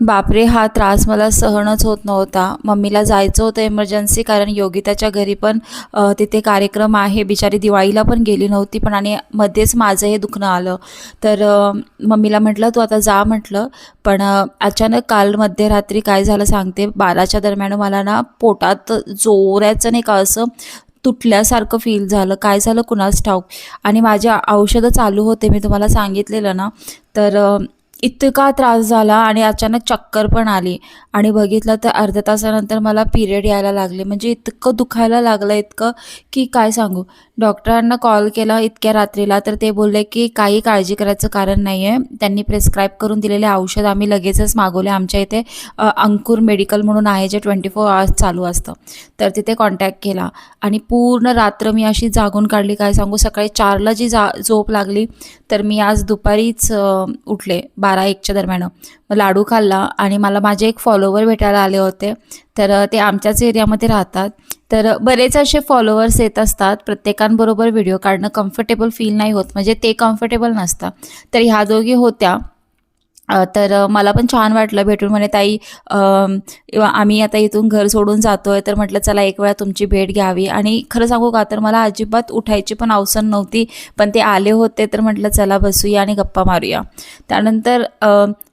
बापरे हा त्रास मला सहनच होत नव्हता. मम्मीला जायचं होतं इमर्जन्सी कारण योगिताच्या घरी पण तिथे कार्यक्रम आहे. बिचारी दिवाळीला पण गेली नव्हती पण आणि मध्येच माझं हे दुखणं आलं. तर मम्मीला म्हटलं तू आता जा म्हटलं. पण अचानक काल मध्यरात्री काय झालं सांगते? बाराच्या दरम्यान मला ना पोटात जोराचं नाही का असं तुटल्यासारखं फील झालं. काय झालं कुणास ठाऊक? आणि माझे औषधं चालू होते मी तुम्हाला सांगितलेलं ना. तर इतका त्रास झाला आणि अचानक चक्कर पण आली. आणि बघितलं तर अर्ध्या तासानंतर मला पिरियड यायला लागले. म्हणजे इतकं दुखायला लागलं इतकं की काय सांगू? डॉक्टरांना कॉल केला इतक्या रात्रीला तर ते बोलले की काही काळजी करायचं कारण नाही आहे त्यांनी प्रिस्क्राईब करून दिलेले औषध आम्ही लगेचच मागवले. आमच्या इथे अंकुर मेडिकल म्हणून आहे जे ट्वेंटी फोर आवर्स चालू असतं. तर तिथे कॉन्टॅक्ट केला. आणि पूर्ण रात्र मी अशी जागून काढली. काय सांगू? सकाळी चारला जी जा झोप लागली तर मी आज दुपारीच उठले. बारा बारा एकच्या दरम्यान. मग लाडू खाल्ला आणि मला माझे एक फॉलोवर भेटायला आले होते. तर ते आमच्याच एरियामध्ये राहतात. तर बरेच असे फॉलोअर्स येत असतात. प्रत्येकांबरोबर व्हिडिओ काढणं कम्फर्टेबल फील नाही होत. म्हणजे ते कम्फर्टेबल नसतं तर ह्या दोघी होत्या. तर मला पण छान वाटलं भेटून. म्हणे ताई आम्ही आता इथून घर सोडून जातो आहे तर म्हटलं चला एक वेळा तुमची भेट घ्यावी. आणि खरं सांगू का तर मला अजिबात उठायची पण अवसर नव्हती पण ते आले होते तर म्हटलं चला बसूया आणि गप्पा मारूया. त्यानंतर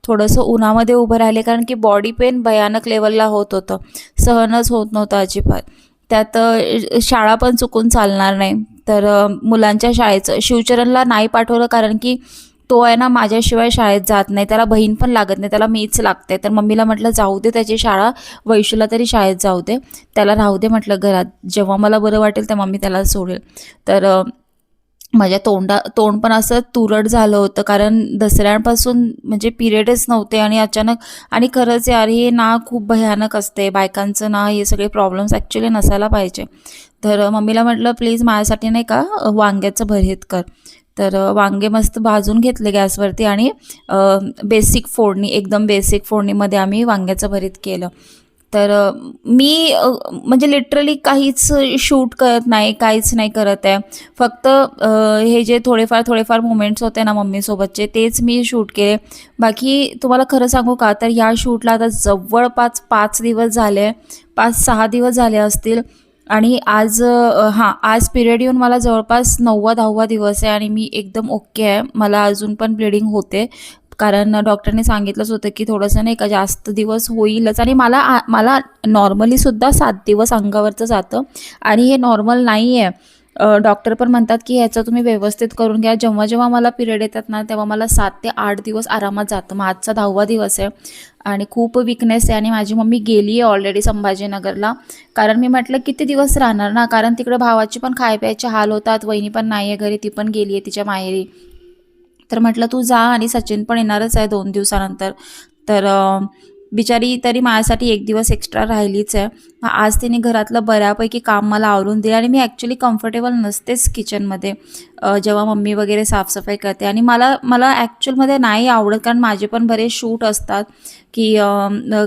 थोडंसं उन्हामध्ये उभं राहिले कारण की बॉडी पेन भयानक लेवलला होत होतं. सहनच होत नव्हतं अजिबात. त्यात शाळा पण चुकून चालणार नाही. तर मुलांच्या शाळेचं शिवचरणला नाही पाठवलं कारण की तो आहे ना माझ्याशिवाय शाळेत जात नाही. त्याला बहीण पण लागत नाही. त्याला मीच लागते. तर मम्मीला म्हटलं जाऊ दे त्याची शाळा वैशूला तरी शाळेत जाऊ दे. त्याला राहू दे म्हटलं घरात. जेव्हा मला बरं वाटेल तेव्हा मी त्याला सोडेल. तर माझ्या तोंडा तोंड पण असं तुरट झालं होतं. कारण दसऱ्यांपासून म्हणजे पिरियडच नव्हते आणि अचानक आणि खरंच यार हे ना खूप भयानक असते बायकांचं ना हे सगळे प्रॉब्लेम्स ॲक्च्युली नसायला पाहिजे. तर मम्मीला म्हटलं प्लीज माझ्यासाठी नाही का वांग्याचं भरीत कर. तर वांगे मस्त भाजून घेतले गॅसवरती आणि बेसिक फोडणी एकदम बेसिक फोडणीमध्ये आम्ही वांग्याचं भरीत केलं. तर मी म्हणजे लिटरली काहीच शूट करत नाही काहीच नाही करत आहे. फक्त हे जे थोडेफार थोडेफार मुमेंट्स होते ना मम्मीसोबतचे तेच मी शूट केले. बाकी तुम्हाला खरं सांगू का? तर ह्या शूटला आता जवळपास पाच दिवस झाले पाच सहा दिवस झाले असतील. आणि आज हां आज पिरियड येऊन मला जवळपास नववा दहावा दिवस आहे आणि मी एकदम ओके आहे. मला अजून पण ब्लिडिंग होते. कारण डॉक्टरने सांगितलंच होतं की थोडंसं नाही का जास्त दिवस होईलच. आणि मला आ मला नॉर्मलीसुद्धा सात दिवस अंगावरचं जातं. आणि हे नॉर्मल नाही आहे डॉक्टर पण म्हणतात की ह्याचं तुम्ही व्यवस्थित करून घ्या. जेव्हा जेव्हा मला पिरियड येतात ना तेव्हा मला सात ते आठ दिवस आरामात जातं. मग आजचा दहावा दिवस आहे आणि खूप विकनेस आहे आणि माझी मम्मी गेली आहे ऑलरेडी संभाजीनगरला. कारण मी म्हटलं किती दिवस राहणार ना? कारण तिकडे भावाची पण खाय प्यायचे हाल होतात वहिनी पण नाही आहे घरी ती पण गेली आहे तिच्या माहेरी. तर म्हटलं तू जा आणि सचिन पण येणारच आहे दोन दिवसानंतर. तर बिचारी तरी माझ्यासाठी एक दिवस एक्स्ट्रा राहिलीच आहे. आज तिने घरातलं बऱ्यापैकी काम मला आवरून दिलं आणि मी ॲक्च्युली कम्फर्टेबल नसतेच किचनमध्ये जेव्हा मम्मी वगैरे साफसफाई करते आणि मला मला ॲक्च्युअलमध्ये नाही आवडत कारण माझे पण बरेच शूट असतात की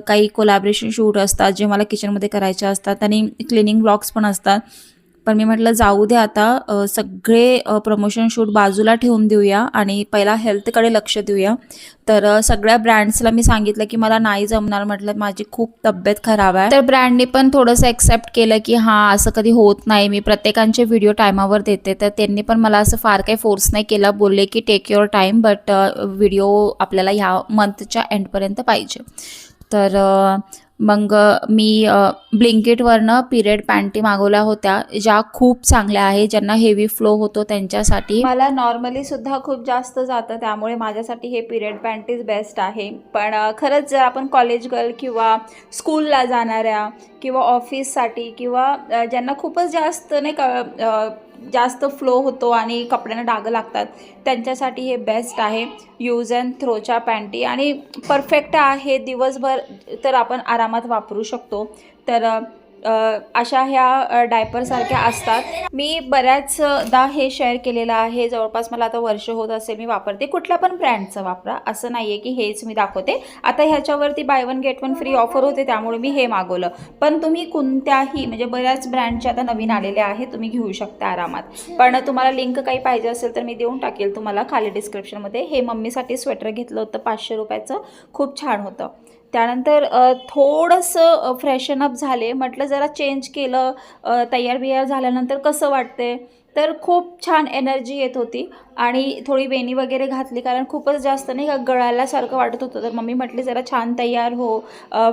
काही कोलॅबरेशन शूट असतात जे मला किचनमध्ये करायचे असतात आणि क्लिनिंग ब्लॉग्स पण असतात. पण मी म्हटलं जाऊ दे आता सगळे प्रमोशन शूट बाजूला ठेवून देऊया आणि पहिला हेल्थकडे लक्ष देऊया. तर सगळ्या ब्रँड्सला मी सांगितलं की मला नाही जमणार. म्हटलं माझी खूप तब्येत खराब आहे. तर ब्रँडने पण थोडंसं एक्सेप्ट केलं की हां असं कधी होत नाही. मी प्रत्येकांचे व्हिडिओ टायमावर देते. तर त्यांनी पण मला असं फार काही फोर्स नाही केला बोलले की take your time but video आपल्याला ह्या मंथच्या एंडपर्यंत पाहिजे. तर मग मी ब्लिंकिटवरनं पिरियड पॅन्टी मागवल्या होत्या ज्या खूप चांगल्या आहे ज्यांना हेवी फ्लो होतो त्यांच्यासाठी. मला नॉर्मली सुद्धा खूप जास्त जातं त्यामुळे माझ्यासाठी हे पिरियड पॅन्टीज बेस्ट आहे. पण खरंच जर आपण कॉलेज गर्ल किंवा स्कूलला जाणाऱ्या किंवा ऑफिससाठी किंवा ज्यांना खूपच जास्त नाही का जास्त फ्लो होतो आणि कपड्यांना डाग लागतात. त्यांच्यासाठी हे बेस्ट आहे. यूज अँड थ्रोच्या पॅन्टी आणि परफेक्ट आहे. दिवसभर तर आपण आरामात वापरू शकतो. तर अशा ह्या डायपरसारख्या असतात. मी बऱ्याचदा हे शेअर केलेलं आहे. जवळपास मला आता वर्ष होत असेल मी वापरते. कुठल्या पण ब्रँडचं वापरा. असं नाही आहे की हेच मी दाखवते. आता ह्याच्यावरती buy one get one free offer होते त्यामुळे मी हे मागवलं. पण तुम्ही कोणत्याही म्हणजे बऱ्याच ब्रँडचे आता नवीन आलेले आहे तुम्ही घेऊ शकता आरामात. पण तुम्हाला लिंक काही पाहिजे असेल तर मी देऊन टाकेल तुम्हाला खाली डिस्क्रिप्शनमध्ये हे मम्मीसाठी स्वेटर घेतलं होतं पाचशे रुपयाचं. खूप छान होतं. त्यानंतर थोडंसं फ्रेशन अप झाले. म्हटलं जरा चेंज केलं तयार बियार झाल्यानंतर कसं वाटते तर खूप छान एनर्जी येत होती. आणि थोडी वेणी वगैरे घातली कारण खूपच जास्त नाही का गळाल्यासारखं वाटत होतं. तर मम्मी म्हटली जरा छान तयार हो.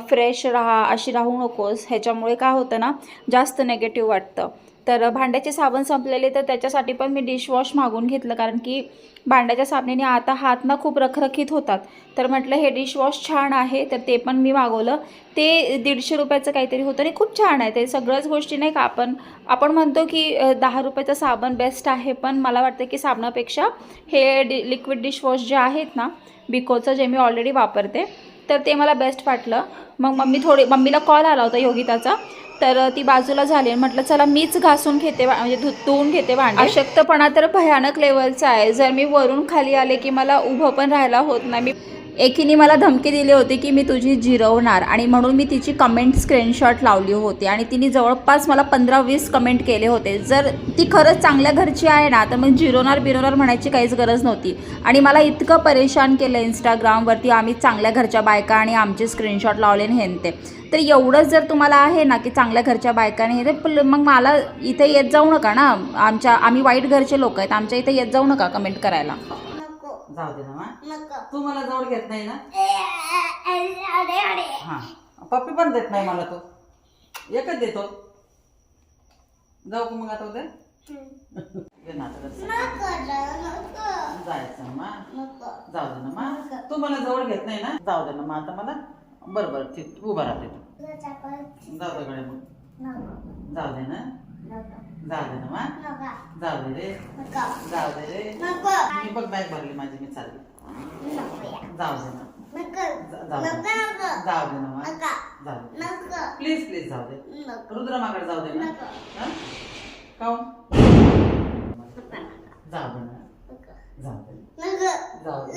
फ्रेश राहा अशी राहू नकोस. ह्याच्यामुळे काय होतं ना जास्त नेगेटिव्ह वाटतं. तर भांड्याचे साबण संपलेले तर त्याच्यासाठी पण मी डिशवॉश मागून घेतलं. कारण की भांड्याच्या साबणीने आता हात ना खूप रखरखीत होतात. तर म्हटलं हे डिशवॉश छान आहे. तर ते पण मी मागवलं. ते दीडशे रुपयाचं काहीतरी होतं आणि खूप छान आहे. ते सगळ्याच गोष्टी नाही का आपण आपण म्हणतो की दहा रुपयाचं साबण बेस्ट आहे. पण मला वाटतं की साबणापेक्षा हे डि लिक्विड डिशवॉश जे आहेत ना बिकोचं जे मी ऑलरेडी वापरते तर ते मला बेस्ट वाटलं. मग मम्मी थोडे मम्मीला कॉल आला होता योगिताचा. तर ती बाजूला झाली म्हटलं चला मीच घासून घेते म्हणजे धु धुवून घेते भांडे. अशक्तपणा तर भयानक लेवलचा आहे. जर मी वरून खाली आले की मला उभं पण राहायला होत नाही. मी एकीने मला धमकी दिली होती की मी तुझी जिरवणार आणि म्हणून मी तिची कमेंट स्क्रीनशॉट लावली होती आणि तिने जवळपास मला पंधरा वीस कमेंट केले होते. जर ती खरंच चांगल्या घरची आहे ना तर मग जिरवणार बिरवणार म्हणायची काहीच गरज नव्हती. आणि मला इतकं परेशान केलं इंस्टाग्रामवरती आम्ही चांगल्या घरच्या बायका आणि आमचे स्क्रीनशॉट लावले हेन ते. तर एवढंच जर तुम्हाला आहे ना की चांगल्या घरच्या बायकाने हे ते मग मला इथे येत जाऊ नका ना. आमच्या आम्ही वाईट घरचे लोक आहेत आमच्या इथे येत जाऊ नका कमेंट करायला. जाऊ दे ना मा नको. तू मला जवळ घेत नाही ना? ए, अरे अरे हा. पप्पी पण देत नाही मला तू. एकच देतो. जाऊ का मग आता उद्या? ये ना आता जरासं. नको रे, नको. जायचं ना मा नको. जाऊ दे ना मा तू मला जवळ घेत नाही ना? जाऊ दे ना मग आता मला. बरं बरं ठीक. उभा राहते तू. जाऊ दे मग. नको. जाऊ दे ना. जाऊ दे ना मा जाऊ दे रे. जाऊ दे रे. मी बघ बॅग भरली माझी मी चालली. जाऊ दे ना. जाऊ दे. ना मा जाऊ दे. प्लीज प्लीज जाऊ दे. रुद्रमाकडे जाऊ दे ना. नको. जाऊ दे ना. जाऊ दे. जाऊ दे.